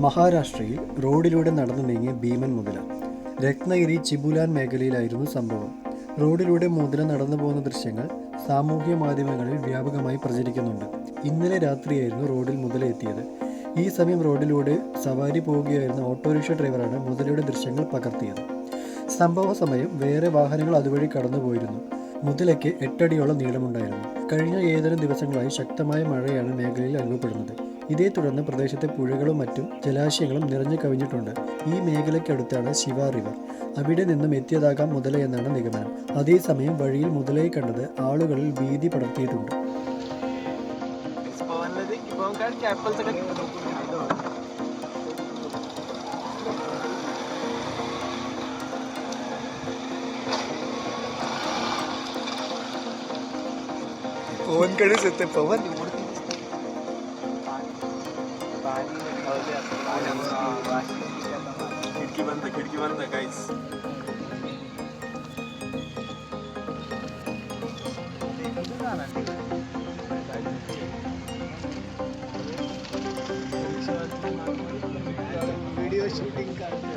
മഹാരാഷ്ട്രയിൽ റോഡിലൂടെ നടന്നു നീങ്ങിയ ഭീമൻ മുതല. രത്നഗിരി ചിബുലാൻ മേഖലയിലായിരുന്നു സംഭവം. റോഡിലൂടെ മുതല നടന്നു പോകുന്ന ദൃശ്യങ്ങൾ സാമൂഹ്യ മാധ്യമങ്ങളിൽ വ്യാപകമായി പ്രചരിക്കുന്നുണ്ട്. ഇന്നലെ രാത്രിയായിരുന്നു റോഡിൽ മുതല എത്തിയത്. ഈ സമയം റോഡിലൂടെ സവാരി പോവുകയായിരുന്ന ഓട്ടോറിക്ഷ ഡ്രൈവറാണ് മുതലയുടെ ദൃശ്യങ്ങൾ പകർത്തിയത്. സംഭവ സമയം വേറെ വാഹനങ്ങൾ അതുവഴി കടന്നുപോയിരുന്നു മുതലയ്ക്ക് എട്ടടിയോളം നീളമുണ്ടായിരുന്നു. കഴിഞ്ഞ ഏതാനും ദിവസങ്ങളായി ശക്തമായ മഴയാണ് മേഖലയിൽ അനുഭവപ്പെടുന്നത്. ഇതേ തുടർന്ന് പ്രദേശത്തെ പുഴകളും മറ്റും ജലാശയങ്ങളും നിറഞ്ഞു കവിഞ്ഞിട്ടുണ്ട് ഈ മേഖലയ്ക്കടുത്താണ് ശിവ റിവർ അവിടെ നിന്നും എത്തിയതാകാം മുതല എന്നാണ് നിഗമനം അതേസമയം വഴിയിൽ മുതലയെ കണ്ടത് ആളുകളിൽ ഭീതി പടർത്തിയിട്ടുണ്ട് पवनला दे की पवन काढ की ऍपलचं काढ पवनकडेच येते पवन खिडकी बंद खिडकी बंद काहीच व्हिडिओ शूटिंग